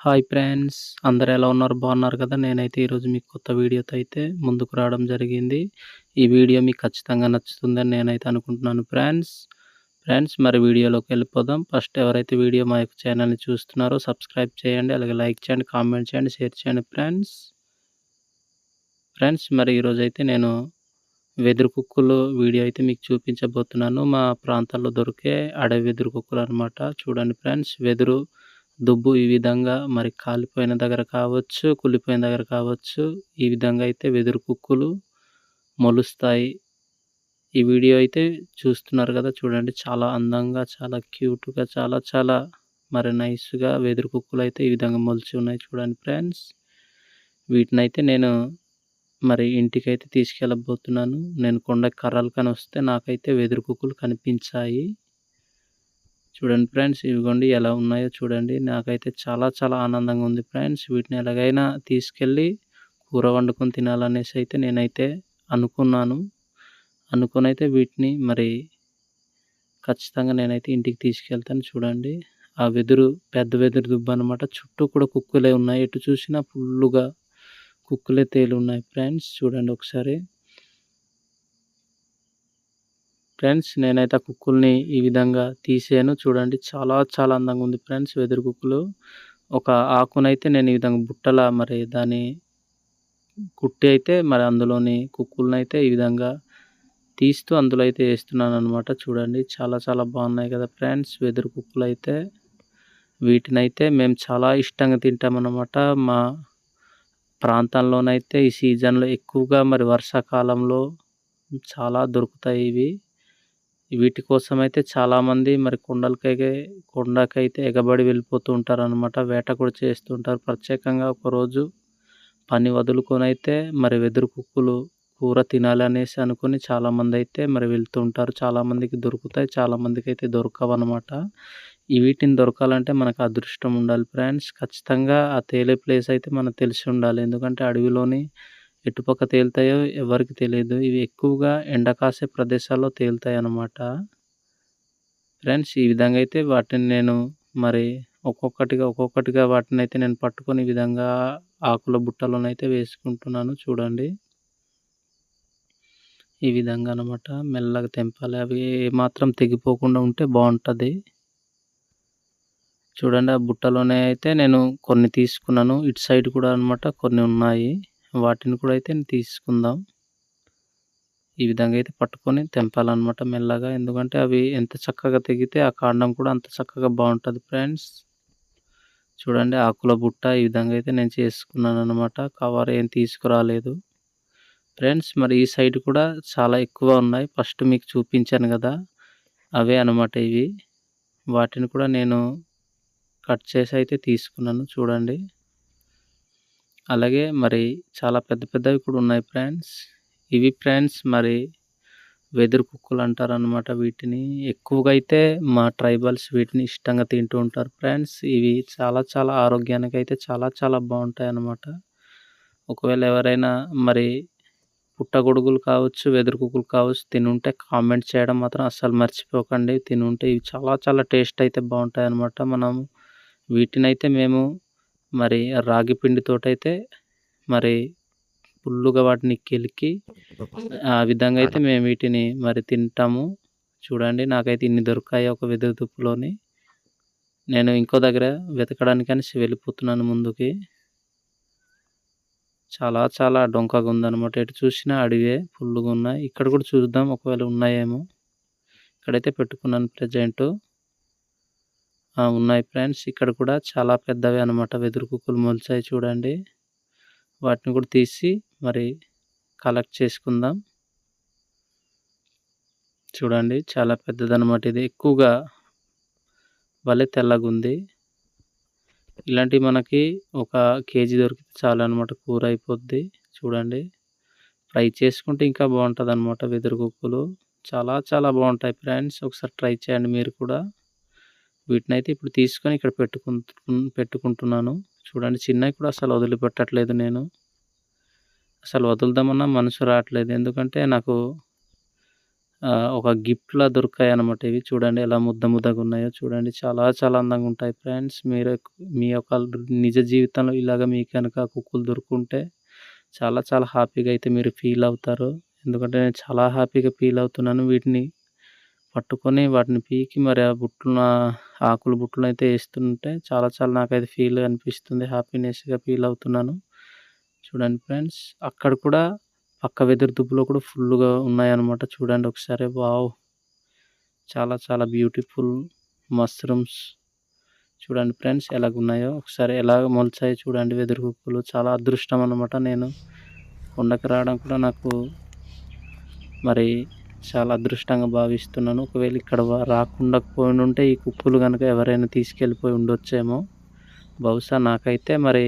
Hi friends అందరు ఎలా ఉన్నారు? బాగున్నారు కదా? నేనైతే ఈరోజు మీకు కొత్త వీడియోతో అయితే ముందుకు రావడం జరిగింది. ఈ వీడియో మీకు ఖచ్చితంగా నచ్చుతుందని నేనైతే అనుకుంటున్నాను ఫ్రెండ్స్. ఫ్రెండ్స్ మరి వీడియోలోకి వెళ్ళిపోదాం. ఫస్ట్ ఎవరైతే వీడియో మా యొక్క ఛానల్ని చూస్తున్నారో సబ్స్క్రైబ్ చేయండి అలాగే లైక్ చేయండి కామెంట్ చేయండి షేర్ చేయండి ఫ్రెండ్స్. ఫ్రెండ్స్ మరి ఈరోజు అయితే నేను వెదురు కుక్కులు వీడియో అయితే మీకు చూపించబోతున్నాను. మా ప్రాంతాల్లో దొరికే అడవి వెదురు కుక్కలు అనమాట చూడండి ఫ్రెండ్స్ వెదురు దుబ్బు ఈ విధంగా మరి కాలిపోయిన దగ్గర కావచ్చు కుళ్ళిపోయిన దగ్గర కావచ్చు. ఈ విధంగా అయితే వెదురు కుక్కులు మొలుస్తాయి. ఈ వీడియో అయితే చూస్తున్నారు కదా చూడండి. చాలా అందంగా చాలా క్యూట్గా చాలా చాలా మరి నైస్గా వెదురు కుక్కులు అయితే ఈ విధంగా మొలిచి ఉన్నాయి చూడండి ఫ్రెండ్స్. వీటిని అయితే నేను మరి ఇంటికైతే తీసుకెళ్ళబోతున్నాను. నేను కొండ కర్రలు కానీ వస్తే నాకైతే వెదురు కుక్కులు కనిపించాయి. చూడండి ఫ్రెండ్స్ ఇవిగోండి ఎలా ఉన్నాయో చూడండి. నాకైతే చాలా చాలా ఆనందంగా ఉంది ఫ్రెండ్స్. వీటిని ఎలాగైనా తీసుకెళ్ళి కూర వండుకొని తినాలనేసి అయితే నేనైతే అనుకున్నాను. అనుకుని అయితే వీటిని మరి ఖచ్చితంగా నేనైతే ఇంటికి తీసుకెళ్తాను చూడండి. ఆ వెదురు పెద్ద వెదురు దుబ్బ అనమాట చుట్టూ కూడా కుక్కులే ఉన్నాయి. ఎటు చూసినా ఫుల్లుగా కుక్కులే తేలి ఉన్నాయి ఫ్రెండ్స్. చూడండి ఒకసారి. ఫ్రెండ్స్ నేనైతే ఆ కుక్కుల్ని ఈ విధంగా తీసాను. చూడండి చాలా చాలా అందంగా ఉంది ఫ్రెండ్స్ వెదురు కుక్కులు. ఒక ఆకునైతే నేను ఈ విధంగా బుట్టల మరి దాని కుట్టి అయితే మరి అందులోని కుక్కులను అయితే ఈ విధంగా తీస్తూ అందులో అయితే వేస్తున్నాను అనమాట చూడండి చాలా చాలా బాగున్నాయి కదా ఫ్రెండ్స్ వెదురు కుక్కులు అయితే వీటినైతే మేము చాలా ఇష్టంగా తింటామన్నమాట. మా ప్రాంతంలోనైతే ఈ సీజన్లో ఎక్కువగా మరి వర్షాకాలంలో చాలా దొరుకుతాయి ఇవి. వీటి కోసం అయితే చాలామంది మరి కొండలకైతే కొండకైతే ఎగబడి వెళ్ళిపోతూ ఉంటారు అనమాట వేట కూడా చేస్తుంటారు ప్రత్యేకంగా ఒకరోజు పని వదులుకొని అయితే మరి వెదురు కుక్కులు కూర తినాలి అనేసి అనుకుని చాలామంది అయితే మరి వెళ్తూ ఉంటారు. చాలామందికి దొరుకుతాయి. చాలామందికి అయితే దొరకవు అనమాట వీటిని దొరకాలంటే మనకు అదృష్టం ఉండాలి ఫ్రెండ్స్. ఖచ్చితంగా ఆ తేలే ప్లేస్ అయితే మనకు తెలిసి ఉండాలి. ఎందుకంటే అడవిలోని ఎటుపక్క తేలుతాయో ఎవరికి తెలియదు ఇవి ఎక్కువగా ఎండ కాసే ప్రదేశాల్లో తేలుతాయి అన్నమాట ఫ్రెండ్స్ ఈ విధంగా అయితే వాటిని నేను మరి ఒక్కొక్కటిగా ఒక్కొక్కటిగా వాటిని అయితే నేను పట్టుకొని ఈ విధంగా ఆకుల బుట్టలోనైతే వేసుకుంటున్నాను. చూడండి. ఈ విధంగా అనమాట మెల్లగా తెంపాలి. అవి మాత్రం తెగిపోకుండా ఉంటే బాగుంటుంది. చూడండి ఆ బుట్టలోనే అయితే నేను కొన్ని తీసుకున్నాను. ఇటు సైడ్ కూడా అనమాట కొన్ని ఉన్నాయి. వాటిని కూడా అయితే తీసుకుందాం. ఈ విధంగా అయితే పట్టుకొని తెంపాలన్నమాట మెల్లగా. ఎందుకంటే అవి ఎంత చక్కగా తెగితే ఆ కాండం కూడా అంత చక్కగా బాగుంటుంది ఫ్రెండ్స్. చూడండి ఆకుల బుట్ట ఈ విధంగా అయితే నేను చేసుకున్నాను అనమాట కవర్ ఏం తీసుకురాలేదు. ఫ్రెండ్స్ మరి ఈ సైడ్ కూడా చాలా ఎక్కువ ఉన్నాయి. ఫస్ట్ మీకు చూపించాను కదా అవే అనమాట ఇవి. వాటిని కూడా నేను కట్ చేసి అయితే తీసుకున్నాను. చూడండి. అలాగే మరి చాలా పెద్ద పెద్దవి కూడా ఉన్నాయి ఫ్రెండ్స్. ఇవి ఫ్రెండ్స్ మరి వెదురు కుక్కలు అంటారనమాట వీటిని. ఎక్కువగా అయితే మా ట్రైబల్స్ వీటిని ఇష్టంగా తింటూ ఉంటారు ఫ్రెండ్స్. ఇవి చాలా చాలా ఆరోగ్యానికి అయితే చాలా చాలా బాగుంటాయి అన్నమాట. ఒకవేళ ఎవరైనా మరి పుట్టగొడుగులు కావచ్చు వెదురు కుక్కలు కావచ్చు తినుంటే కామెంట్ చేయడం మాత్రం అస్సలు మర్చిపోకండి. తినుంటే ఇవి చాలా చాలా టేస్ట్ అయితే బాగుంటాయి అన్నమాట మనం వీటినైతే మేము మరి రాగి పిండితోటైతే మరి ఫుల్లుగా వాటిని కెలికి ఆ విధంగా అయితే మేము వీటిని మరి తింటాము. చూడండి నాకైతే ఇన్ని దొరికాయి ఒక వెదురు దుప్పులోని. నేను ఇంకో దగ్గర వెతకడానికి అనేసి వెళ్ళిపోతున్నాను ముందుకి. చాలా చాలా డొంకగా ఉందన్నమాట. ఎటు చూసినా అడిగే ఫుల్గా ఉన్నాయి ఇక్కడ కూడా చూద్దాం ఒకవేళ ఉన్నాయేమో. ఇక్కడైతే పెట్టుకున్నాను ప్రజెంటు. ఉన్నాయి ఫ్రెండ్స్. ఇక్కడ కూడా చాలా పెద్దవి అనమాట వెదురు కుక్కలు మొలిచాయి చూడండి. వాటిని కూడా తీసి మరి కలెక్ట్ చేసుకుందాం. చూడండి చాలా పెద్దదనమాట ఇది. ఎక్కువగా భలే తెల్లగా ఉంది ఇలాంటివి మనకి ఒక కేజీ దొరికితే చాలు అనమాట కూర అయిపోద్ది. చూడండి. ఫ్రై చేసుకుంటే ఇంకా బాగుంటుంది అనమాట వెదురు కుక్కలు. చాలా చాలా బాగుంటాయి ఫ్రెండ్స్. ఒకసారి ట్రై చేయండి మీరు కూడా. వీటిని అయితే ఇప్పుడు తీసుకొని ఇక్కడ పెట్టుకుంటు పెట్టుకుంటున్నాను చూడండి చిన్నవి కూడా అసలు వదిలిపెట్టట్లేదు నేను అసలు వదులుదామన్నా మనసు రావట్లేదు ఎందుకంటే నాకు ఒక గిఫ్ట్‌లా దొరికాయన్నమాట ఇవి. చూడండి ఎలా ముద్ద ముద్దగా ఉన్నాయో చూడండి. చాలా చాలా అందంగా ఉంటాయి ఫ్రెండ్స్. మీరు మీ యొక్క నిజ జీవితంలో ఇలాగ మీకు కనుక కుక్కలు దొరుకుంటే చాలా చాలా హ్యాపీగా అయితే మీరు ఫీల్ అవుతారు. ఎందుకంటే నేను చాలా హ్యాపీగా ఫీల్ అవుతున్నాను. వీటిని పట్టుకొని వాటిని పీకి మరి ఆ బుట్టలు ఆకుల బుట్టలు అయితే వేస్తుంటే చాలా చాలా నాకైతే ఫీల్ అనిపిస్తుంది. హ్యాపీనెస్‌గా ఫీల్ అవుతున్నాను. చూడండి ఫ్రెండ్స్. అక్కడ కూడా పక్క వెదురు దుబ్బులో కూడా ఫుల్లుగా ఉన్నాయన్నమాట. చూడండి ఒకసారి వావ్! చాలా చాలా బ్యూటిఫుల్ మష్రూమ్స్. చూడండి ఫ్రెండ్స్ ఎలాగున్నాయో. ఒకసారి ఎలాగ మొలిచాయి చూడండి వెదురు కుక్కలు. చాలా అదృష్టం అనమాట నేను కొండకు రావడం కూడా నాకు మరి చాలా అదృష్టంగా భావిస్తున్నాను. ఒకవేళ ఇక్కడ రాకుండా పోయుండుంటే ఈ కుక్కలు కనుక ఎవరైనా తీసుకెళ్ళిపోయి ఉండొచ్చేమో. బహుశా నాకైతే మరి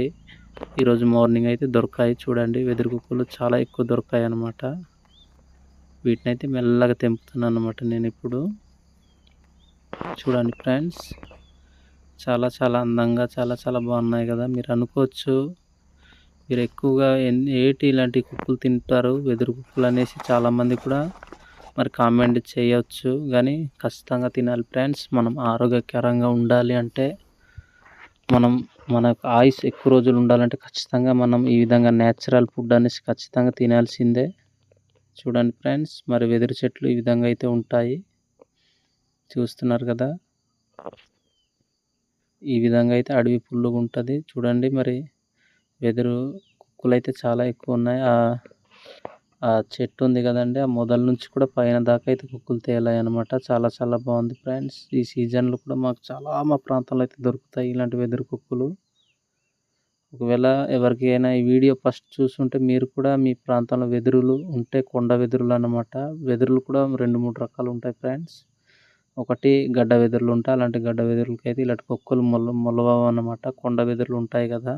ఈరోజు మార్నింగ్ అయితే దొరికాయి. చూడండి వెదురు కుక్కలు చాలా ఎక్కువ దొరికాయన్నమాట. వీటినైతే మెల్లగా తెంపుతున్నాను అనమాట నేను ఇప్పుడు చూడండి ఫ్రెండ్స్. చాలా చాలా అందంగా చాలా చాలా బాగున్నాయి కదా! మీరు అనుకోవచ్చు మీరు ఎక్కువగా ఏటి ఇలాంటి కుక్కలు తింటారు వెదురు కుక్కలు అనేసి చాలామంది కూడా మరి కామెంట్ చేయొచ్చు. కానీ ఖచ్చితంగా తినాలి ఫ్రెండ్స్. మనం ఆరోగ్యకరంగా ఉండాలి అంటే మనం మనకు ఆయుష్ ఎక్కువ రోజులు ఉండాలంటే ఖచ్చితంగా మనం ఈ విధంగా నేచురల్ ఫుడ్ అనేసి ఖచ్చితంగా తినాల్సిందే. చూడండి ఫ్రెండ్స్. మరి వెదురు చెట్లు ఈ విధంగా అయితే ఉంటాయి. చూస్తున్నారు కదా! ఈ విధంగా అయితే అడవి ఫుల్లుగా ఉంటుంది చూడండి మరి వెదురు కుక్కలైతే చాలా ఎక్కువ ఉన్నాయి. ఆ చెట్టు ఉంది కదండి ఆ మొదల నుంచి కూడా పైన దాకా అయితే కుక్కలు తేలాయన్నమాట. చాలా చాలా బాగుంది ఫ్రెండ్స్. ఈ సీజన్‌లో కూడా మాకు చాలా మా ప్రాంతంలో అయితే దొరుకుతాయి ఇలాంటి వెదురు కుక్కలు. ఒకవేళ ఎవరికైనా ఈ వీడియో ఫస్ట్ చూసుంటే మీరు కూడా మీ ప్రాంతంలో వెదురులు ఉంటే కొండ వెదురులు అన్నమాట. వెదురులు కూడా 2, 3 రకాలు ఉంటాయి ఫ్రెండ్స్. ఒకటి గడ్డ వెదురులు ఉంటాయి. అలాంటి గడ్డ వెదురులకైతే ఇలాంటి కుక్కలు మొల మొలవవన్నమాట. కొండ వెదురులు ఉంటాయి కదా!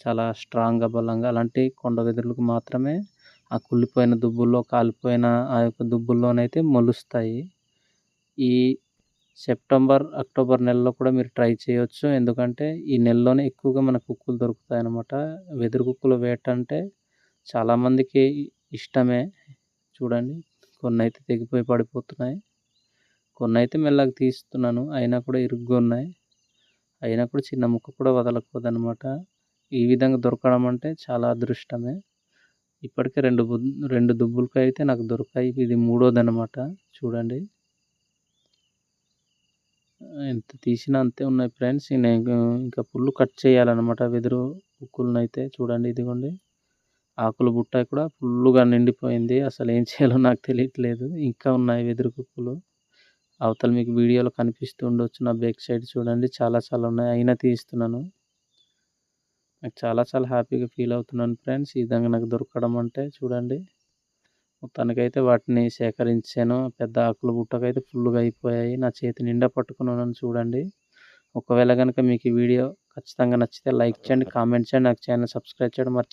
చాలా స్ట్రాంగ్‌గా బలంగా అలాంటి కొండ వెదురులకు మాత్రమే ఆ కుళ్ళిపోయిన దుబ్బుల్లో కాలిపోయిన ఆ యొక్క దుబ్బుల్లోనైతే మొలుస్తాయి. ఈ సెప్టెంబర్, అక్టోబర్ నెలలో కూడా మీరు ట్రై చేయొచ్చు. ఎందుకంటే ఈ నెలలోనే ఎక్కువగా మనకు కుక్కలు దొరుకుతాయన్నమాట. వెదురు కుక్కల వేట అంటే చాలామందికి ఇష్టమే. చూడండి కొన్ని అయితే తెగిపోయి పడిపోతున్నాయి. కొన్ని అయితే మెల్లగా తీస్తున్నాను. అయినా కూడా ఇరుగ్గా ఉన్నాయి. అయినా కూడా చిన్న ముక్క కూడా వదలకూడదన్నమాట. ఈ విధంగా దొరకడం అంటే చాలా అదృష్టమే. ఇప్పటికే 2 బు 2 దుబ్బులకైతే నాకు దొరికాయి. ఇది మూడోదన్నమాట. చూడండి. ఎంత తీసినా అంతే ఉన్నాయి ఫ్రెండ్స్. నేను ఇంకా పుల్లు కట్ చేయాలన్నమాట వెదురు కుక్కలనైతే. చూడండి ఇదిగోండి. ఆకులు బుట్ట కూడా ఫుల్లుగా నిండిపోయింది. అసలు ఏం చేయాలో నాకు తెలియట్లేదు. ఇంకా ఉన్నాయి వెదురు కుక్కులు అవతల మీకు వీడియోలో కనిపిస్తూ ఉండొచ్చు. నా బ్యాక్ సైడ్ చూడండి చాలా చాలా ఉన్నాయి. అయినా తీస్తున్నాను. నాకు చాలా చాలా హ్యాపీగా ఫీల్ అవుతున్నాను ఫ్రెండ్స్. ఈ విధంగా నాకు దొరకడం అంటే చూడండి. మొత్తానికైతే వాటిని సేకరించాను. పెద్ద ఆకుల బుట్టకైతే ఫుల్లుగా అయిపోయాయి. నా చేతి నిండా పట్టుకున్నాను చూడండి. ఒకవేళ గనక మీకు ఈ వీడియో ఖచ్చితంగా నచ్చితే లైక్ చేయండి, కామెంట్ చేయండి. నాకు ఛానల్ సబ్స్క్రైబ్ చేయడం మర్చి